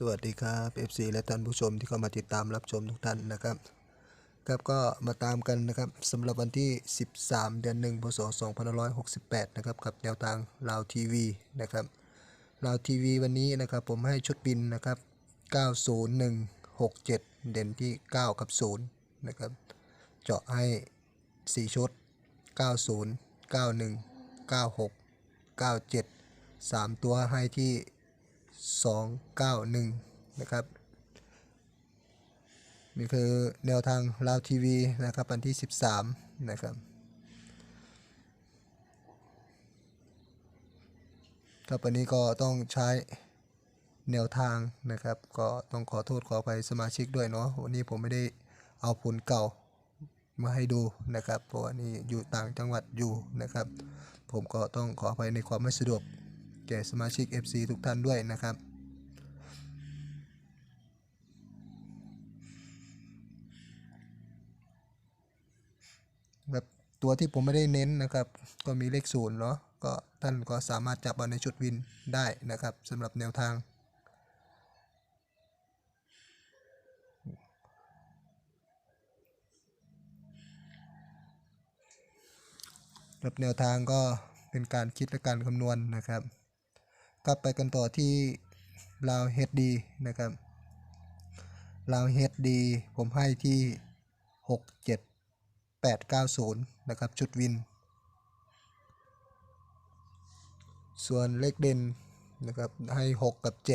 สวัสดีครับ FC และท่านผู้ชมที่เข้ามาติดตามรับชมทุกท่านนะครับ ครับก็มาตามกันนะครับสำหรับวันที่ 13 เดือน1พศ2568 นะครับกับแนวทางลาวทีวีนะครับลาวทีวีวันนี้นะครับผมให้ชุดบินนะครับ 90167 เด่นที่ 9 กับ 0 นะครับ เจาะให้ 4 ชุด 90 91 96 97 3 ตัวให้ที่ 291 นะครับนี่คือแนวทางลาวทีวีนะครับวันที่ 13 นะครับครับวันนี้ก็ต้องใช้แนวทางนะครับ ก็ต้องขอโทษขอไปสมาชิกด้วยเนาะวันนี้ผมไม่ได้เอาผลเก่ามาให้ดูนะครับ เพราะว่านี่อยู่ต่างจังหวัดอยู่นะครับ ผมก็ต้องขออภัยในความไม่สะดวก แก่สมาชิก FC ทุกท่านด้วยนะครับ แบบตัวที่ผมไม่ได้เน้นนะครับ ก็มีเลขศูนย์เนาะก็ท่านก็สามารถจับเอาในชุดวินได้นะครับสำหรับแนวทางแบบแนวทางก็เป็นการคิดและการคำนวณนะครับ กลับไปกันต่อที่ลาวเฮดดีนะครับลาวเฮดดีผมให้ที่ 6 7 8 9 0 นะครับ ชุดวิน ส่วนเลขเด่นนะครับให้ 6 กับ 7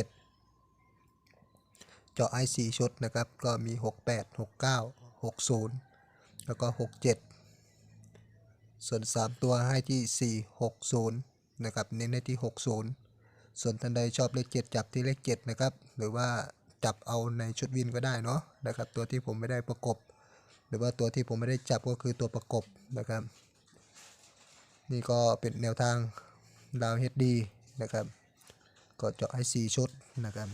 เจาะไอ4ชุดนะครับ ก็มี 68 69 60 แล้วก็ 67 ส่วน 3 ตัวให้ที่ 4 6 0 นะครับ เน้นให้ที่ 60 ส่วนท่านใดชอบเลข7จับที่เลข7นะครับ หรือว่าจับเอาในชุดวินก็ได้เนาะนะครับ ตัวที่ผมไม่ได้ประกบ หรือว่าตัวที่ผมไม่ได้จับก็คือตัวประกบนะครับ นี่ก็เป็นแนวทางดาวเฮดดีนะครับ ก็เจาะให้ 4 ชุดนะครับ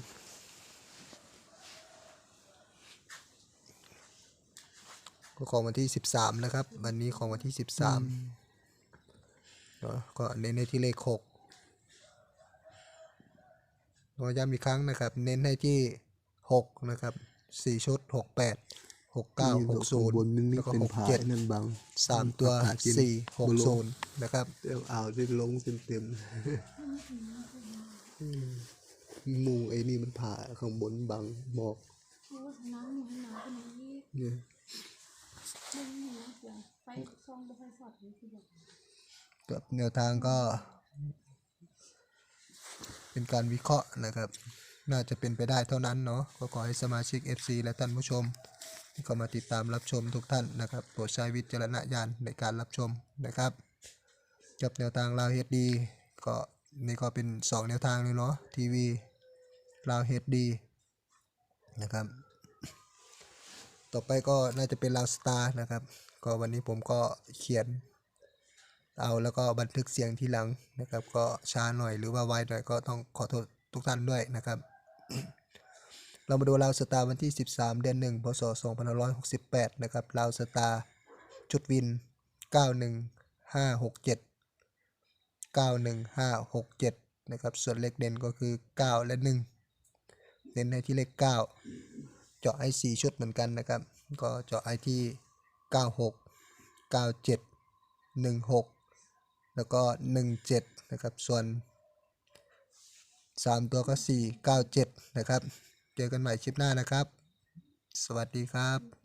ก็ของวันที่ 13 นะครับ วันนี้ของวันที่ 13เนาะก็เน้นในที่เลข 6 ก็ย้ำอีกครั้งนะครับ เน้นให้ที่6นะครับ4ชุด68 69 60บนนึงนี่แล้วก็เป็นผา67นั่นบาง3ตัวผากิน4บนลง60นะครับเดี๋ยวอ่าวได้ลงเต็มเต็มๆหมูไอ้นี่มันผ่าข้างบนบางหมอกโอ้น้ำหนูให้น้ำเป็นอย่างนี้เนี่ยไม่มีน้ำเกลือไฟซองบ่ไฟสอดนี่คือแบบกับแนวทางก็ เป็นการวิเคราะห์นะครับ น่าจะเป็นไปได้เท่านั้นเนาะก็ขอให้สมาชิก FC และท่านผู้ชม ที่เข้ามาติดตามรับชมทุกท่านนะครับโปรดใช้วิจารณญาณในการรับชมนะครับกับแนวทางลาวเฮดดีก็นี่ก็เป็น 2 แนวทางเลยเนาะทีวีลาวเฮดดีนะครับ ต่อไปก็น่าจะเป็นลาวสตาร์นะครับ ก็วันนี้ผมก็เขียน เอาแล้วก็บันทึกเสียงทีหลังนะครับ ก็ช้าหน่อยหรือว่าไวหน่อยก็ต้องขอโทษทุกท่านด้วยนะครับ เรามาดูลาวสตาร์วันที่ 13 เดือน1พศ2568 นะครับลาวสตาร์ชุดวิน 91567 91567 นะครับ ส่วนเลขเด่นก็คือ 9 และ 1 เน้นให้ที่เลข 9 เจาะไอ4ชุดเหมือนกันนะครับ ก็เจาะไอที่ 96 97 16 แล้วก็ 17 นะครับ ส่วน 3 ตัวก็ 4 9 7 นะครับ เจอกันใหม่คลิปหน้านะครับ สวัสดีครับ